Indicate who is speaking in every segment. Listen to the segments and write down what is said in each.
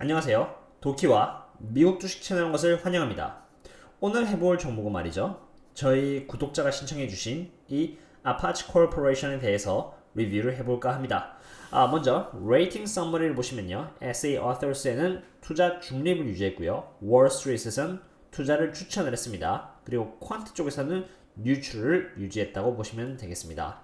Speaker 1: 안녕하세요. 도키와 미국 주식 채널 것을 환영합니다. 오늘 해볼 종목은 말이죠. 저희 구독자가 신청해주신 이 아파치 코퍼레이션에 대해서 리뷰를 해볼까 합니다. 아, 먼저 레이팅 서머리를 보시면요. SA Authors에는 투자 중립을 유지했고요. 월스트리트에서는 투자를 추천을 했습니다. 그리고 퀀트 쪽에서는 뉴트럴을 유지했다고 보시면 되겠습니다.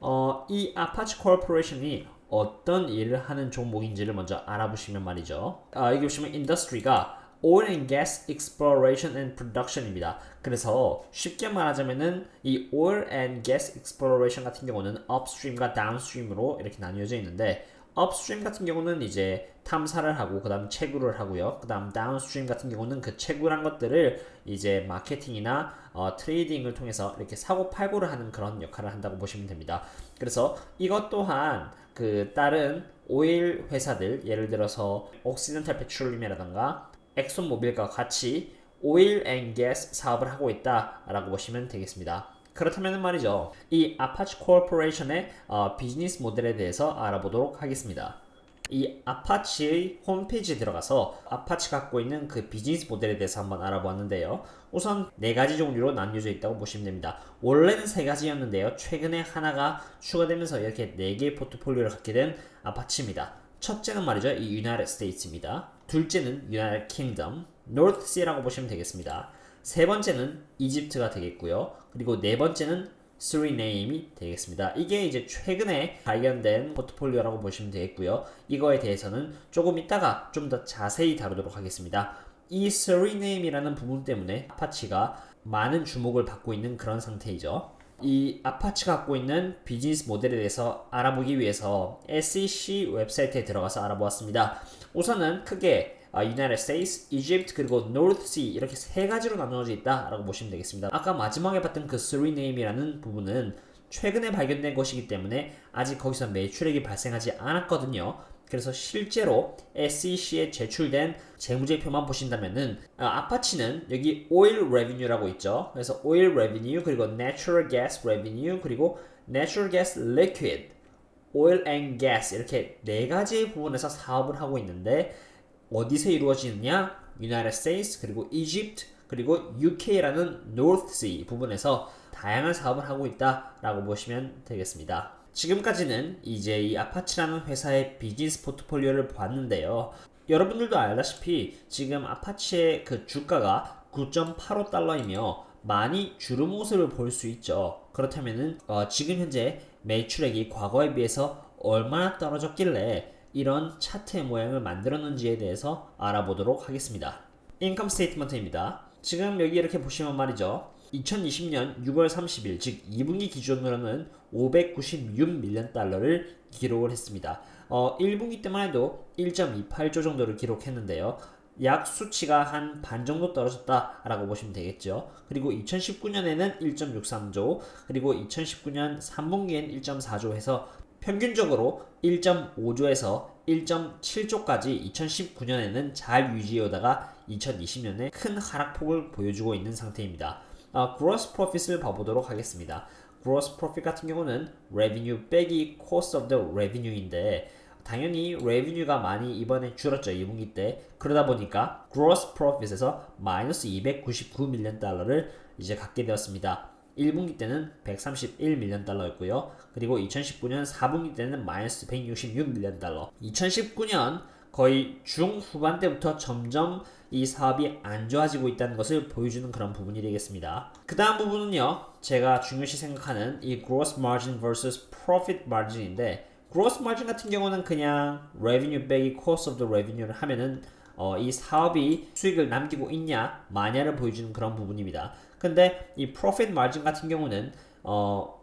Speaker 1: 어, 이 아파치 코퍼레이션이 어떤 일을 하는 종목인지를 먼저 알아보시면 말이죠. 아, 여기 보시면 인더스트리가 oil and gas exploration and production입니다. 그래서 쉽게 말하자면은 이 oil and gas exploration 같은 경우는 upstream과 downstream으로 이렇게 나뉘어져 있는데 upstream 같은 경우는 이제 탐사를 하고 그다음 채굴을 하고요. 그다음 downstream 같은 경우는 그 채굴한 것들을 이제 마케팅이나 어, 트레이딩을 통해서 이렇게 사고 팔고를 하는 그런 역할을 한다고 보시면 됩니다. 그래서 이것 또한 그 다른 오일 회사들 예를 들어서 옥시덴탈 페트롤리움이라던가 엑손 모빌과 같이 오일 앤 가스 사업을 하고 있다라고 보시면 되겠습니다. 그렇다면 말이죠. 이 아파치 코퍼레이션의 어, 비즈니스 모델에 대해서 알아보도록 하겠습니다. 이 아파치의 홈페이지에 들어가서 아파치 갖고 있는 그 비즈니스 모델에 대해서 한번 알아보았는데요. 우선 네 가지 종류로 나뉘어져 있다고 보시면 됩니다. 원래는 세 가지였는데요. 최근에 하나가 추가되면서 이렇게 네 개의 포트폴리오를 갖게 된 아파치입니다. 첫째는 말이죠. 이 United States입니다. 둘째는 Kingdom, North Sea라고 보시면 되겠습니다. 세 번째는 이집트가 되겠고요. 그리고 네 번째는 스리네임이 되겠습니다. 이게 이제 최근에 발견된 포트폴리오라고 보시면 되겠고요. 이거에 대해서는 조금 이따가 좀 더 자세히 다루도록 하겠습니다. 이 스리네임이라는 부분 때문에 아파치가 많은 주목을 받고 있는 그런 상태이죠. 이 아파치가 갖고 있는 비즈니스 모델에 대해서 알아보기 위해서 SEC 웹사이트에 들어가서 알아보았습니다. 우선은 크게 아, United States, Egypt 그리고 North Sea 이렇게 세 가지로 나누어져 있다라고 보시면 되겠습니다. 아까 마지막에 봤던 그 Suriname이라는 부분은 최근에 발견된 것이기 때문에 아직 거기서 매출액이 발생하지 않았거든요. 그래서 실제로 SEC에 제출된 재무제표만 보신다면은 아, 아파치는 여기 oil revenue라고 있죠. 그래서 oil revenue 그리고 natural gas revenue 그리고 natural gas liquid, oil and gas 이렇게 네 가지 부분에서 사업을 하고 있는데 어디서 이루어지느냐? United States 그리고 Egypt 그리고 UK라는 North Sea 부분에서 다양한 사업을 하고 있다라고 보시면 되겠습니다. 지금까지는 이제 이 아파치라는 회사의 비즈니스 포트폴리오를 봤는데요. 여러분들도 알다시피 지금 아파치의 그 주가가 9.85달러이며 많이 주름 모습을 볼 수 있죠. 그렇다면은 어, 지금 현재 매출액이 과거에 비해서 얼마나 떨어졌길래 이런 차트의 모양을 만들었는지에 대해서 알아보도록 하겠습니다. 인컴 스테이트먼트입니다. 지금 여기 이렇게 보시면 말이죠. 2020년 6월 30일 즉 2분기 기준으로는 596밀리언 달러를 기록을 했습니다. 어, 1분기 때만 해도 1.28조 정도를 기록했는데요. 약 수치가 한 반 정도 떨어졌다라고 보시면 되겠죠. 그리고 2019년에는 1.63조, 그리고 2019년 3분기엔 1.4조 해서 평균적으로 1.5조에서 1.7조까지 2019년에는 잘 유지하다가 2020년에 큰 하락폭을 보여주고 있는 상태입니다. 아, gross profit을 봐보도록 하겠습니다. gross profit 같은 경우는 revenue 빼기 cost of the revenue인데 당연히 revenue가 많이 이번에 줄었죠 2분기 때 그러다 보니까 gross profit에서 마이너스 299밀리언 달러를 이제 갖게 되었습니다. 1분기 때는 131밀리언 달러였고요. 그리고 2019년 4분기 때는 마이너스 166밀리언 달러. 2019년 거의 중후반 때부터 점점 이 사업이 안 좋아지고 있다는 것을 보여주는 그런 부분이 되겠습니다. 그 다음 부분은요, 제가 중요시 생각하는 이 gross margin vs profit margin인데, gross margin 같은 경우는 그냥 revenue 빼기 cost of the revenue를 하면은 어, 이 사업이 수익을 남기고 있냐 마냐를 보여주는 그런 부분입니다. 근데 이 profit margin 같은 경우는 어,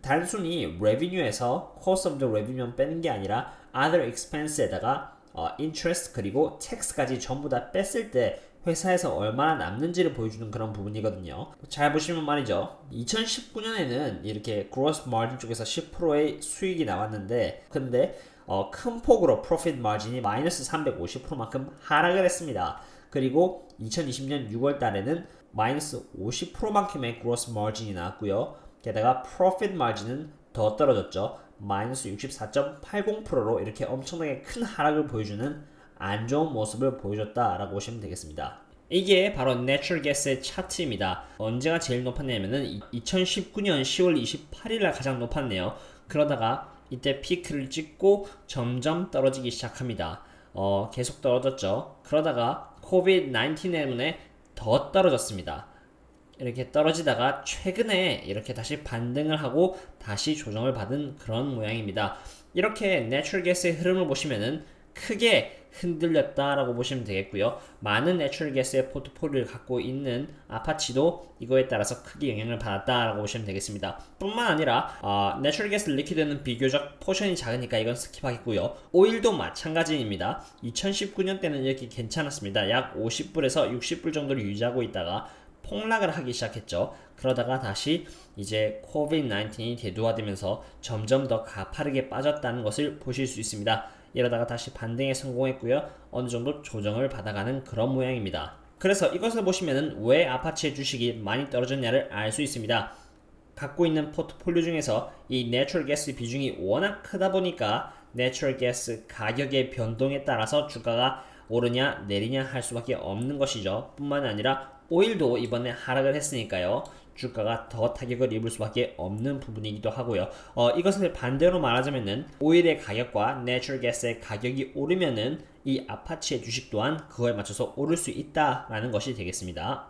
Speaker 1: 단순히 revenue에서 cost of the revenue만 빼는 게 아니라 other expense에다가 어, interest 그리고 tax까지 전부 다 뺐을 때 회사에서 얼마나 남는지를 보여주는 그런 부분이거든요. 잘 보시면 말이죠. 2019년에는 이렇게 gross margin 쪽에서 10%의 수익이 나왔는데, 근데 어, 큰 폭으로 profit margin이 마이너스 350%만큼 하락을 했습니다. 그리고 2020년 6월 달에는 마이너스 50%만큼의 gross margin이 나왔고요. 게다가 profit margin은 더 떨어졌죠. 마이너스 64.80%로 이렇게 엄청나게 큰 하락을 보여주는 안 좋은 모습을 보여줬다라고 보시면 되겠습니다. 이게 바로 내추럴 가스의 차트입니다. 언제가 제일 높았냐면은 2019년 10월 28일 날 가장 높았네요. 그러다가 이때 피크를 찍고 점점 떨어지기 시작합니다. 어, 계속 떨어졌죠. 그러다가 코비드-19 때문에 더 떨어졌습니다. 이렇게 떨어지다가 최근에 이렇게 다시 반등을 하고 다시 조정을 받은 그런 모양입니다. 이렇게 내추럴 가스의 흐름을 보시면은 크게 흔들렸다라고 보시면 되겠고요. 많은 내추럴 가스의 포트폴리오를 갖고 있는 아파치도 이거에 따라서 크게 영향을 받았다라고 보시면 되겠습니다. 뿐만 아니라 어, 내추럴 가스 리퀴드는 비교적 포션이 작으니까 이건 스킵하겠고요. 오일도 마찬가지입니다. 2019년 때는 이렇게 괜찮았습니다. 약 50불에서 60불 정도를 유지하고 있다가 폭락을 하기 시작했죠. 그러다가 다시 이제 코비드-19이 대두화되면서 점점 더 가파르게 빠졌다는 것을 보실 수 있습니다. 이러다가 다시 반등에 성공했고요. 어느 정도 조정을 받아가는 그런 모양입니다. 그래서 이것을 보시면은 왜 아파치의 주식이 많이 떨어졌냐를 알 수 있습니다. 갖고 있는 포트폴리오 중에서 이 내추럴 가스 비중이 워낙 크다 보니까 내추럴 가스 가격의 변동에 따라서 주가가 오르냐 내리냐 할 수밖에 없는 것이죠. 뿐만 아니라 오일도 이번에 하락을 했으니까요. 주가가 더 타격을 입을 수밖에 없는 부분이기도 하고요. 어, 이것을 반대로 말하자면은 오일의 가격과 내추럴 가스의 가격이 오르면은 이 아파치의 주식 또한 그거에 맞춰서 오를 수 있다라는 것이 되겠습니다.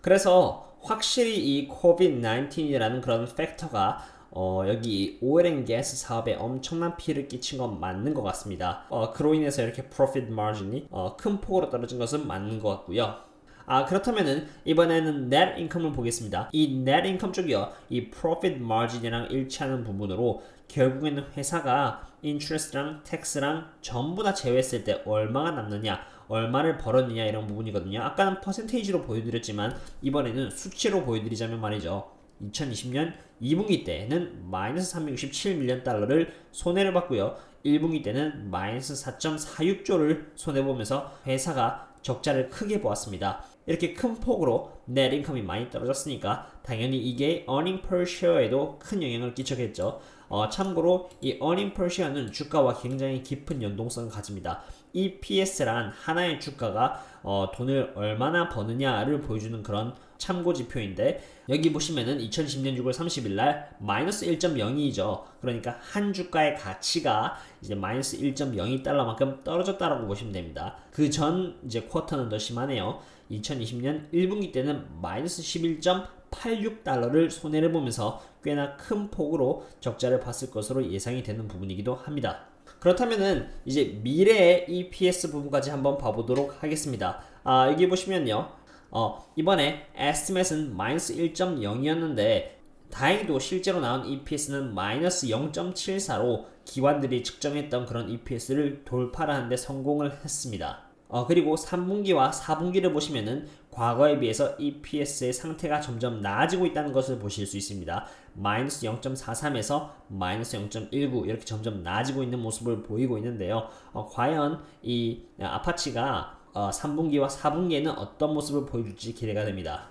Speaker 1: 그래서 확실히 이 코비드-19이라는 그런 팩터가 어, 여기 오일 가스 사업에 엄청난 피해를 끼친 건 맞는 것 같습니다. 어, 그로 인해서 이렇게 프로핏 마진이 어, 큰 폭으로 떨어진 것은 맞는 것 같고요. 아 그렇다면은 이번에는 net income을 보겠습니다. 이 net income 쪽이요, 이 profit margin이랑 일치하는 부분으로 결국에는 회사가 interest랑 tax랑 전부 다 제외했을 때 얼마가 남느냐, 얼마를 벌었느냐 이런 부분이거든요. 아까는 퍼센테이지로 보여드렸지만 이번에는 수치로 보여드리자면 말이죠. 2020년 2분기 때는 마이너스 367밀리언 달러를 손해를 봤고요. 1분기 때는 마이너스 4.46조를 손해보면서 회사가 적자를 크게 보았습니다. 이렇게 큰 폭으로 net income이 많이 떨어졌으니까 당연히 이게 earning per share에도 큰 영향을 끼쳤겠죠. 어, 참고로 이 earning per share는 주가와 굉장히 깊은 연동성을 가집니다. EPS란 하나의 주가가 어, 돈을 얼마나 버느냐를 보여주는 그런 참고 지표인데 여기 보시면은 2010년 6월 30일 날 마이너스 1.02죠. 그러니까 한 주가의 가치가 이제 마이너스 1.02달러만큼 떨어졌다라고 보시면 됩니다. 그 전 이제 쿼터는 더 심하네요. 2020년 1분기 때는 마이너스 11.86달러를 손해를 보면서 꽤나 큰 폭으로 적자를 봤을 것으로 예상이 되는 부분이기도 합니다. 그렇다면은 이제 미래의 EPS 부분까지 한번 봐보도록 하겠습니다. 아, 여기 보시면요. 어, 이번에 estimate은 마이너스 1.0이었는데 다행히도 실제로 나온 EPS는 마이너스 0.74로 기관들이 측정했던 그런 EPS를 돌파하는데 성공을 했습니다. 어, 그리고 3분기와 4분기를 보시면은 과거에 비해서 EPS의 상태가 점점 나아지고 있다는 것을 보실 수 있습니다. 마이너스 0.43에서 마이너스 0.19 이렇게 점점 나아지고 있는 모습을 보이고 있는데요. 어, 과연 이 아파치가 어, 3분기와 4분기에는 어떤 모습을 보여줄지 기대가 됩니다.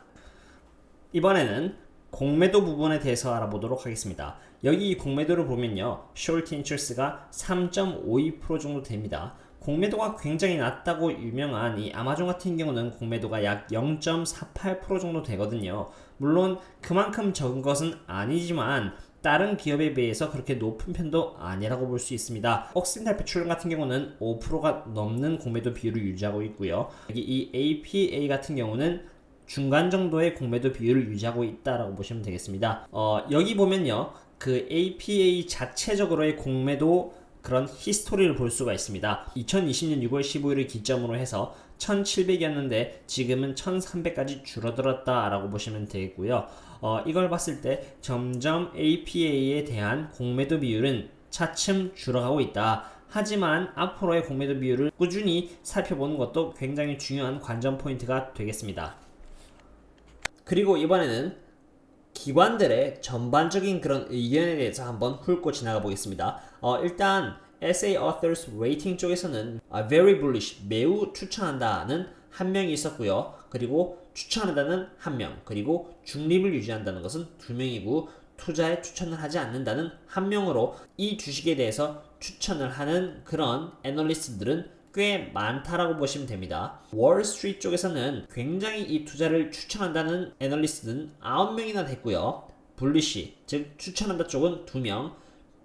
Speaker 1: 이번에는 공매도 부분에 대해서 알아보도록 하겠습니다. 여기 이 공매도를 보면요. short interest가 3.52% 정도 됩니다. 공매도가 굉장히 낮다고 유명한 이 아마존 같은 경우는 공매도가 약 0.48% 정도 되거든요. 물론 그만큼 적은 것은 아니지만 다른 기업에 비해서 그렇게 높은 편도 아니라고 볼 수 있습니다. 옥시덴탈 페트롤 같은 경우는 5%가 넘는 공매도 비율을 유지하고 있고요. 여기 이 APA 같은 경우는 중간 정도의 공매도 비율을 유지하고 있다라고 보시면 되겠습니다. 어, 여기 보면요. 그 APA 자체적으로의 공매도 그런 히스토리를 볼 수가 있습니다. 2020년 6월 15일을 기점으로 해서 1700이었는데 지금은 1300까지 줄어들었다라고 보시면 되겠고요. 어, 이걸 봤을 때 점점 APA에 대한 공매도 비율은 차츰 줄어가고 있다. 하지만 앞으로의 공매도 비율을 꾸준히 살펴보는 것도 굉장히 중요한 관전 포인트가 되겠습니다. 그리고 이번에는 기관들의 전반적인 그런 의견에 대해서 한번 훑고 지나가 보겠습니다. 어, 일단 SA Authors Rating 쪽에서는 아, very bullish, 매우 추천한다는 한 명이 있었고요. 그리고 추천한다는 한 명, 그리고 중립을 유지한다는 것은 두 명이고 투자에 추천을 하지 않는다는 한 명으로 이 주식에 대해서 추천을 하는 그런 애널리스트들은 꽤 많다라고 보시면 됩니다. 월스트리트 쪽에서는 굉장히 이 투자를 추천한다는 애널리스트는 9명이나 됐고요. 불리시, 즉 추천한다 쪽은 2명,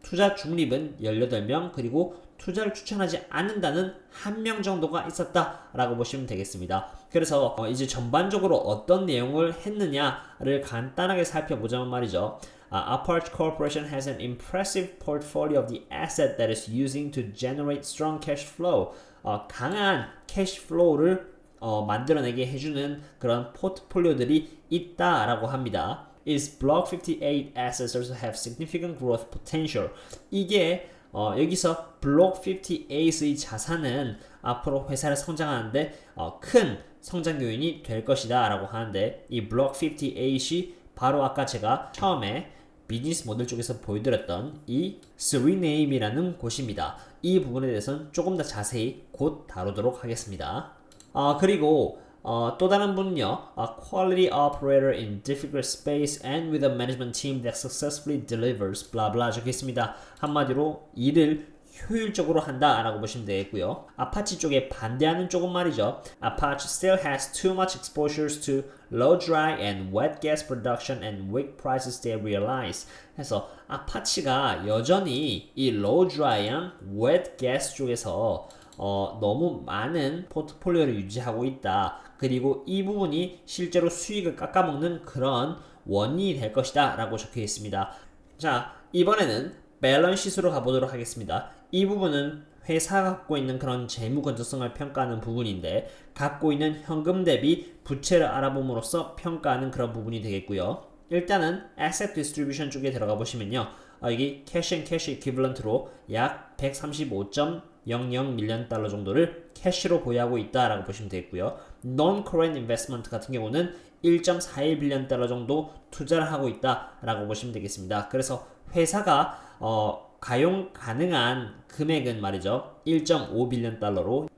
Speaker 1: 투자 중립은 18명, 그리고 투자를 추천하지 않는다는 한 명 정도가 있었다라고 보시면 되겠습니다. 그래서 어, 이제 전반적으로 어떤 내용을 했느냐를 간단하게 살펴보자면 말이죠. Uh, Aparch Corporation has an impressive portfolio of the asset that is using to generate strong cash flow. 어, 강한 캐시 플로우를 어, 만들어내게 해주는 그런 포트폴리오들이 있다라고 합니다. Is Block 58 assets also have significant growth potential? 이게 어, 여기서 블록 58의 자산은 앞으로 회사를 성장하는데 어, 큰 성장 요인이 될 것이다 라고 하는데 이 블록 58이 바로 아까 제가 처음에 비즈니스 모델 쪽에서 보여드렸던 이 Suriname이라는 곳입니다. 이 부분에 대해서는 조금 더 자세히 곧 다루도록 하겠습니다. 아 그리고 어, 또 다른 분은요, a quality operator in difficult space and with a management team that successfully delivers, 블라블라 적혀 있습니다. 한마디로 일을 효율적으로 한다라고 보시면 되겠고요. 아파치 쪽에 반대하는 쪽은 말이죠. Apache still has too much exposures to low dry and wet gas production and weak prices they realize. 해서 아파치가 여전히 이 low dry한 wet gas 쪽에서 어, 너무 많은 포트폴리오를 유지하고 있다. 그리고 이 부분이 실제로 수익을 깎아먹는 그런 원인이 될 것이다. 라고 적혀 있습니다. 자, 이번에는 밸런시스로 가보도록 하겠습니다. 이 부분은 회사가 갖고 있는 그런 재무 건전성을 평가하는 부분인데 갖고 있는 현금 대비 부채를 알아봄으로써 평가하는 그런 부분이 되겠고요. 일단은 asset distribution 쪽에 들어가 보시면요. 어, 여기 cash and cash equivalent로 약 135.00 밀리언 달러 정도를 캐시로 보유하고 있다라고 보시면 되겠고요. non-current investment 같은 경우는 1.41 빌리언 달러 정도 투자를 하고 있다라고 보시면 되겠습니다. 그래서 회사가 어, 가용 가능한 금액은 말이죠. 1.5 빌리언 달러로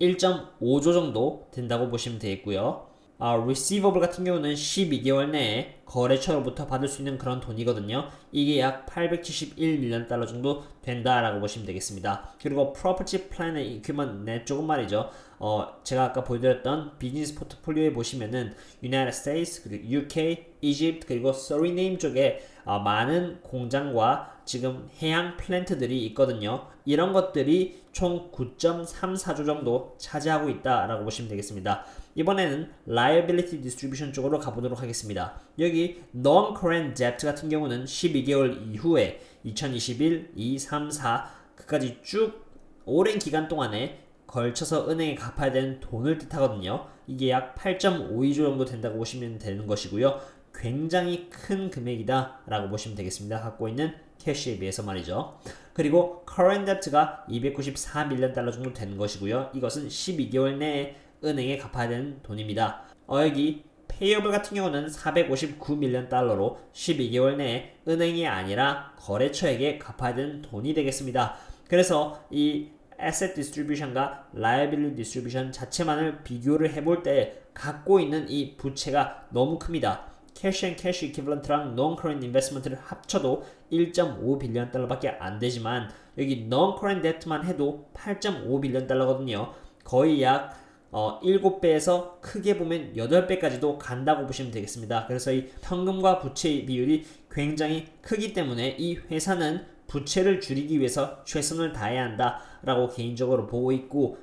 Speaker 1: 1.5조 정도 된다고 보시면 되겠고요. 아, receivable 같은 경우는 12개월 내에 거래처로부터 받을 수 있는 그런 돈이거든요. 이게 약 871 밀리언 달러 정도 된다라고 보시면 되겠습니다. 그리고 property, plant and equipment 내 쪽은 말이죠. 어, 제가 아까 보여드렸던 비즈니스 포트폴리오에 보시면은 United States, 그리고 UK, Egypt, 그리고 Suriname 쪽에 어, 많은 공장과 지금 해양 플랜트들이 있거든요. 이런 것들이 총 9.34조 정도 차지하고 있다라고 보시면 되겠습니다. 이번에는 liability distribution 쪽으로 가보도록 하겠습니다. 여기 non-current debt 같은 경우는 12개월 이후에 2021, 2, 3, 4 그까지 쭉 오랜 기간 동안에 걸쳐서 은행에 갚아야 되는 돈을 뜻하거든요. 이게 약 8.52조 정도 된다고 보시면 되는 것이고요. 굉장히 큰 금액이다 라고 보시면 되겠습니다. 갖고 있는 캐시에 비해서 말이죠. 그리고 current debt가 294 밀리언 달러 정도 되는 것이고요. 이것은 12개월 내에 은행에 갚아야 되는 돈입니다. 어, 여기 payable 같은 경우는 459 밀리언 달러로 12개월 내에 은행이 아니라 거래처에게 갚아야 되는 돈이 되겠습니다. 그래서 이 asset distribution과 liability distribution 자체만을 비교를 해볼 때 갖고 있는 이 부채가 너무 큽니다. 캐시 앤 캐시 이퀴블런트랑 non-current investment를 합쳐도 1.5 빌리언 달러밖에 안 되지만 여기 non-current debt만 해도 8.5 빌리언 달러거든요. 거의 약 어, 7배에서 크게 보면 8배까지도 간다고 보시면 되겠습니다. 그래서 이 현금과 부채의 비율이 굉장히 크기 때문에 이 회사는 부채를 줄이기 위해서 최선을 다해야 한다라고 개인적으로 보고 있고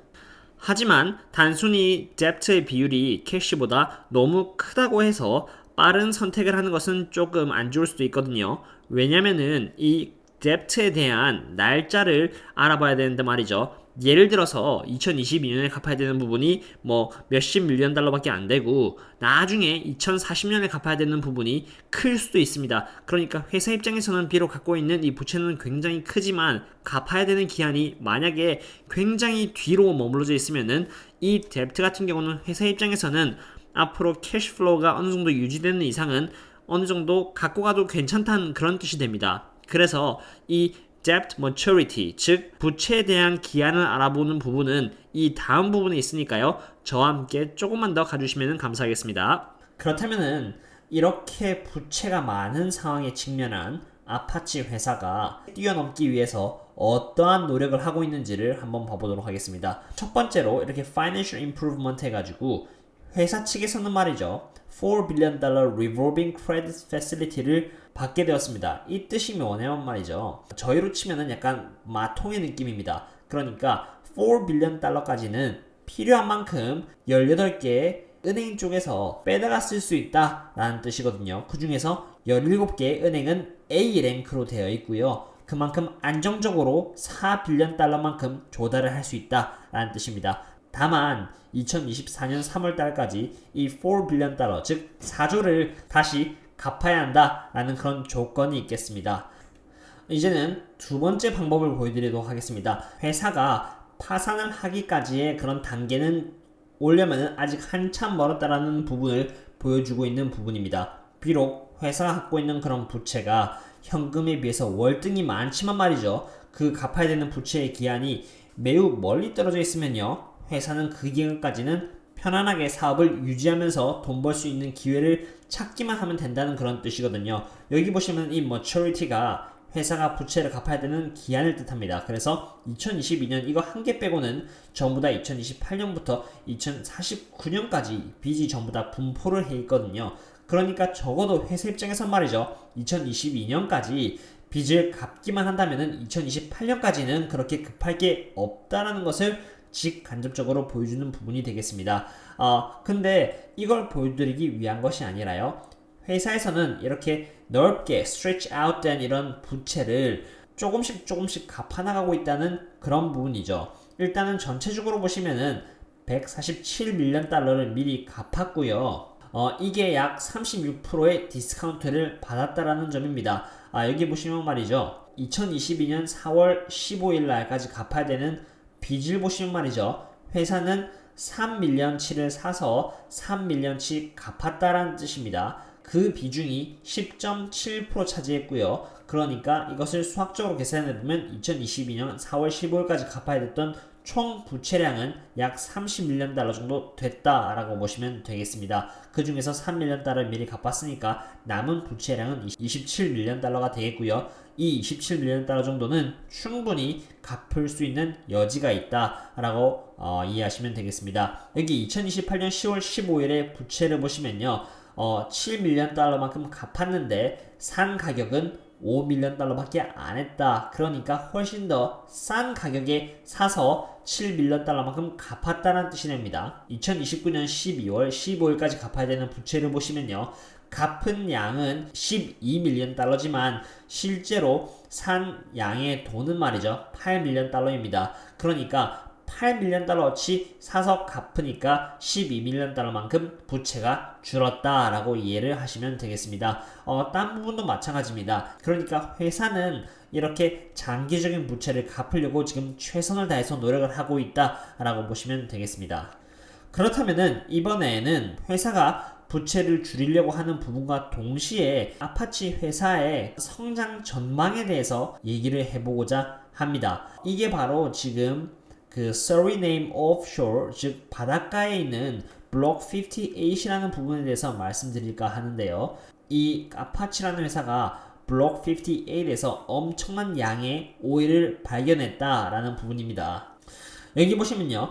Speaker 1: 하지만 단순히 뎁트의 비율이 캐시보다 너무 크다고 해서 빠른 선택을 하는 것은 조금 안 좋을 수도 있거든요. 왜냐면은 이 뎁트에 대한 날짜를 알아봐야 되는데 말이죠. 예를 들어서 2022년에 갚아야 되는 부분이 뭐 몇십 밀리언 달러밖에 안 되고 나중에 2040년에 갚아야 되는 부분이 클 수도 있습니다. 그러니까 회사 입장에서는 비록 갖고 있는 이 부채는 굉장히 크지만 갚아야 되는 기한이 만약에 굉장히 뒤로 머물러져 있으면은 이 뎁트 같은 경우는 회사 입장에서는 앞으로 캐시플로우가 어느 정도 유지되는 이상은 어느 정도 갖고 가도 괜찮다는 그런 뜻이 됩니다. 그래서 이 debt maturity, 즉 부채에 대한 기한을 알아보는 부분은 이 다음 부분에 있으니까요. 저와 함께 조금만 더 가주시면 감사하겠습니다. 그렇다면은 이렇게 부채가 많은 상황에 직면한 아파치 회사가 뛰어넘기 위해서 어떠한 노력을 하고 있는지를 한번 봐보도록 하겠습니다. 첫 번째로 이렇게 financial improvement 해가지고 회사 측에서는 말이죠. 4 billion dollar revolving credit facility를 받게 되었습니다. 이 뜻이 뭐냐면 말이죠. 저희로 치면은 약간 마통의 느낌입니다. 그러니까 4 billion 달러까지는 필요한 만큼 18개의 은행 쪽에서 빼다가 쓸 수 있다라는 뜻이거든요. 그 중에서 17개의 은행은 A 랭크로 되어 있고요. 그만큼 안정적으로 4 빌리언 달러만큼 조달을 할 수 있다라는 뜻입니다. 다만 2024년 3월 달까지 이 4 빌리언 달러 즉 4조를 다시 갚아야 한다라는 그런 조건이 있겠습니다. 이제는 두 번째 방법을 보여드리도록 하겠습니다. 회사가 파산을 하기까지의 그런 단계는 오려면 아직 한참 멀었다라는 부분을 보여주고 있는 부분입니다. 비록 회사가 갖고 있는 그런 부채가 현금에 비해서 월등히 많지만 말이죠. 그 갚아야 되는 부채의 기한이 매우 멀리 떨어져 있으면요. 회사는 그 기간까지는 편안하게 사업을 유지하면서 돈 벌 수 있는 기회를 찾기만 하면 된다는 그런 뜻이거든요. 여기 보시면 이 maturity가 회사가 부채를 갚아야 되는 기한을 뜻합니다. 그래서 2022년 이거 한 개 빼고는 전부 다 2028년부터 2049년까지 빚이 전부 다 분포를 해 있거든요. 그러니까 적어도 회사 입장에선 말이죠. 2022년까지 빚을 갚기만 한다면은 2028년까지는 그렇게 급할 게 없다라는 것을 직간접적으로 보여주는 부분이 되겠습니다. 어, 근데 이걸 보여드리기 위한 것이 아니라요. 회사에서는 이렇게 넓게 stretch out 된 이런 부채를 조금씩 조금씩 갚아나가고 있다는 그런 부분이죠. 일단은 전체적으로 보시면은 147밀리언 달러를 미리 갚았고요. 어, 이게 약 36%의 디스카운트를 받았다라는 점입니다. 아, 여기 보시면 말이죠. 2022년 4월 15일 날까지 갚아야 되는 빚을 보시면 말이죠. 회사는 3밀리언치를 사서 3밀리언치 갚았다라는 뜻입니다. 그 비중이 10.7% 차지했고요. 그러니까 이것을 수학적으로 계산해 보면 2022년 4월 15일까지 갚아야 됐던 총 부채량은 약 30밀리언 달러 정도 됐다라고 보시면 되겠습니다. 그 중에서 3밀리언 달러를 미리 갚았으니까 남은 부채량은 27밀리언 달러가 되겠고요. 이 27밀리언 달러 정도는 충분히 갚을 수 있는 여지가 있다라고 어, 이해하시면 되겠습니다. 여기 2028년 10월 15일에 부채를 보시면요. 어, 7밀리언 달러만큼 갚았는데 산 가격은 5밀리언 달러밖에 안 했다. 그러니까 훨씬 더 싼 가격에 사서 7밀리언 달러만큼 갚았다는 뜻이 됩니다. 2029년 12월 15일까지 갚아야 되는 부채를 보시면요. 갚은 양은 12밀리언 달러지만 실제로 산 양의 돈은 말이죠. 8밀리언 달러입니다. 그러니까 8밀리언 달러어치 사서 갚으니까 12밀리언 달러만큼 부채가 줄었다라고 이해를 하시면 되겠습니다. 어, 딴 부분도 마찬가지입니다. 그러니까 회사는 이렇게 장기적인 부채를 갚으려고 지금 최선을 다해서 노력을 하고 있다라고 보시면 되겠습니다. 그렇다면은 이번에는 회사가 부채를 줄이려고 하는 부분과 동시에 아파치 회사의 성장 전망에 대해서 얘기를 해보고자 합니다. 이게 바로 지금 그 Suriname Offshore 즉 바닷가에 있는 블록 58이라는 부분에 대해서 말씀드릴까 하는데요. 이 아파치라는 회사가 블록 58에서 엄청난 양의 오일을 발견했다라는 부분입니다. 여기 보시면요.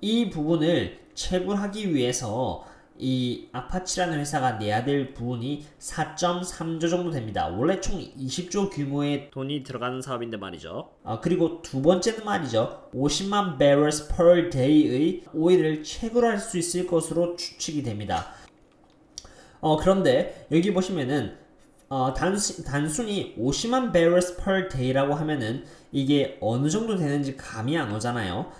Speaker 1: 이 부분을 채굴하기 위해서 이 아파치라는 회사가 내야 될 부분이 4.3조 정도 됩니다. 원래 총 20조 규모의 돈이 들어가는 사업인데 말이죠. 아, 그리고 두 번째는 말이죠. 50만 barrels per day의 오일을 채굴할 수 있을 것으로 추측이 됩니다. 어, 그런데 여기 보시면은 어, 단수, 단순히 50만 barrels per day라고 하면은 이게 어느 정도 되는지 감이 안 오잖아요.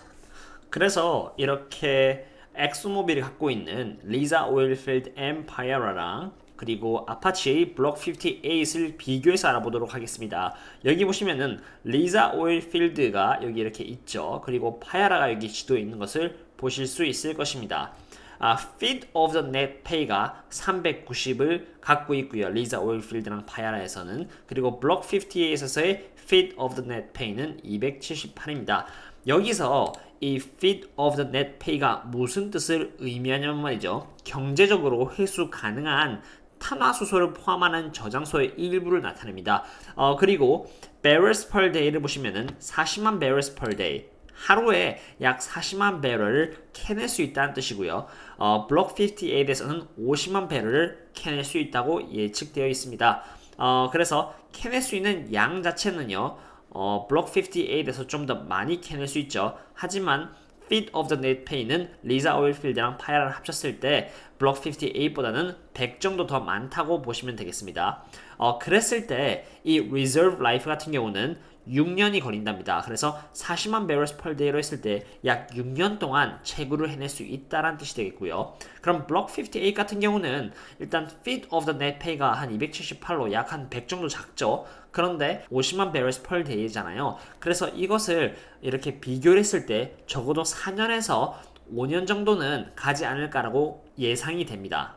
Speaker 1: 그래서 이렇게 엑소모빌이 갖고 있는 리자 오일필드 엠파이어라랑 그리고 아파치의 블록 58을 비교해서 알아보도록 하겠습니다. 여기 보시면은 리자 오일필드가 여기 이렇게 있죠. 그리고 파야라가 여기 지도에 있는 것을 보실 수 있을 것입니다. 아, feed of the net pay가 390을 갖고 있고요. 리자 오일필드랑 파야라에서는 그리고 블록 58에서의 feed of the net pay는 278입니다. 여기서 이 feed of the net pay가 무슨 뜻을 의미하냐면 말이죠. 경제적으로 회수 가능한 탄화수소를 포함하는 저장소의 일부를 나타냅니다. 어, 그리고 barrels per day를 보시면은 40만 barrels per day 하루에 약 40만 배럴을 캐낼 수 있다는 뜻이고요. 어, 블록 58에서는 50만 배럴을 캐낼 수 있다고 예측되어 있습니다. 어, 그래서 캐낼 수 있는 양 자체는요. 어, 블록 58에서 좀 더 많이 캐낼 수 있죠. 하지만 feed of the net pay는 리자 오일필드랑 파야를 합쳤을 때 블록 58보다는 100 정도 더 많다고 보시면 되겠습니다. 어, 그랬을 때 이 reserve life 같은 경우는 6년이 걸린답니다. 그래서 40만 barrels per day로 했을 때 약 6년 동안 채굴을 해낼 수 있다라는 뜻이 되겠고요. 그럼 블록 58 같은 경우는 일단 feed of the net pay가 한 278로 약 한 100 정도 작죠. 그런데 50만 barrels per day잖아요. 그래서 이것을 이렇게 비교를 했을 때 적어도 4년에서 5년 정도는 가지 않을까라고 예상이 됩니다.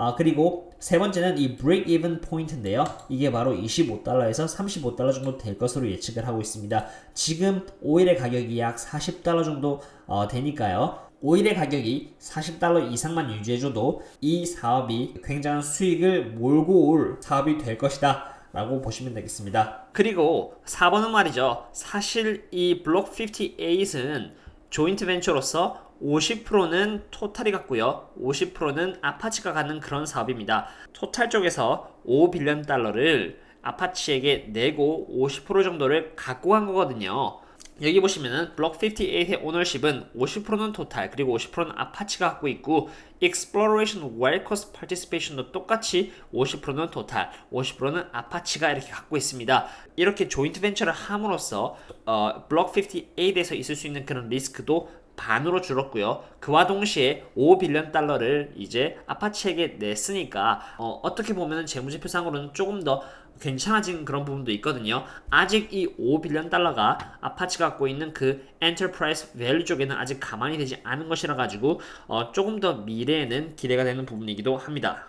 Speaker 1: 아 그리고 세 번째는 이 break even 포인트인데요. 이게 바로 25달러에서 35달러 정도 될 것으로 예측을 하고 있습니다. 지금 오일의 가격이 약 40달러 정도 어, 되니까요. 오일의 가격이 40달러 이상만 유지해줘도 이 사업이 굉장한 수익을 몰고 올 사업이 될 것이다. 라고 보시면 되겠습니다. 그리고 4번은 말이죠. 사실 이 블록 58은 조인트 벤처로서 50%는 토탈이 갖고요. 50%는 아파치가 갖는 그런 사업입니다. 토탈 쪽에서 5빌리언 달러를 아파치에게 내고 50% 정도를 갖고 간 거거든요. 여기 보시면은 블록 58의 오너십은 50%는 토탈 그리고 50%는 아파치가 갖고 있고 exploration well cost participation도 똑같이 50%는 토탈 50%는 아파치가 이렇게 갖고 있습니다. 이렇게 조인트 벤처를 함으로써 어, 블록 58에서 있을 수 있는 그런 리스크도 반으로 줄었고요. 그와 동시에 5빌리언 달러를 이제 아파치에게 냈으니까 어, 어떻게 보면 재무제표상으로는 조금 더 괜찮아진 그런 부분도 있거든요. 아직 이 5빌리언 달러가 아파치가 갖고 있는 그 엔터프라이즈 밸류 쪽에는 아직 가만히 되지 않은 것이라 가지고 어, 조금 더 미래에는 기대가 되는 부분이기도 합니다.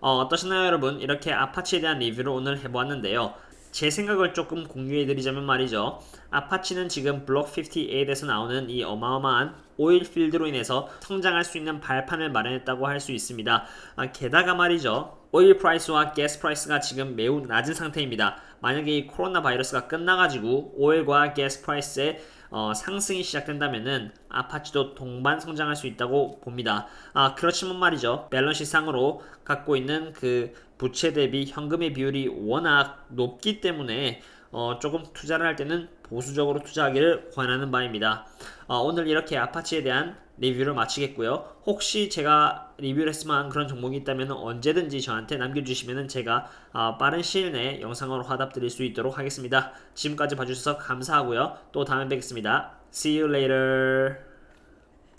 Speaker 1: 어, 어떠셨나요, 여러분? 이렇게 아파치에 대한 리뷰를 오늘 해보았는데요. 제 생각을 조금 공유해드리자면 말이죠. 아파치는 지금 블록 58에서 나오는 이 어마어마한 오일 필드로 인해서 성장할 수 있는 발판을 마련했다고 할 수 있습니다. 아, 게다가 말이죠. 오일 프라이스와 가스 프라이스가 지금 매우 낮은 상태입니다. 만약에 이 코로나 바이러스가 끝나가지고 오일과 가스 프라이스의 어, 상승이 시작된다면은 아파치도 동반 성장할 수 있다고 봅니다. 아 그렇지만 말이죠. 밸런시 상으로 갖고 있는 그 부채 대비 현금의 비율이 워낙 높기 때문에 어, 조금 투자를 할 때는 보수적으로 투자하기를 권하는 바입니다. 어, 오늘 이렇게 아파치에 대한 리뷰를 마치겠고요. 혹시 제가 리뷰를 만한 그런 종목이 있다면 언제든지 저한테 남겨주시면 제가 어, 빠른 시일 내에 영상으로 화답 드릴 수 있도록 하겠습니다. 지금까지 봐주셔서 감사하고요. 또 다음에 뵙겠습니다. See you later.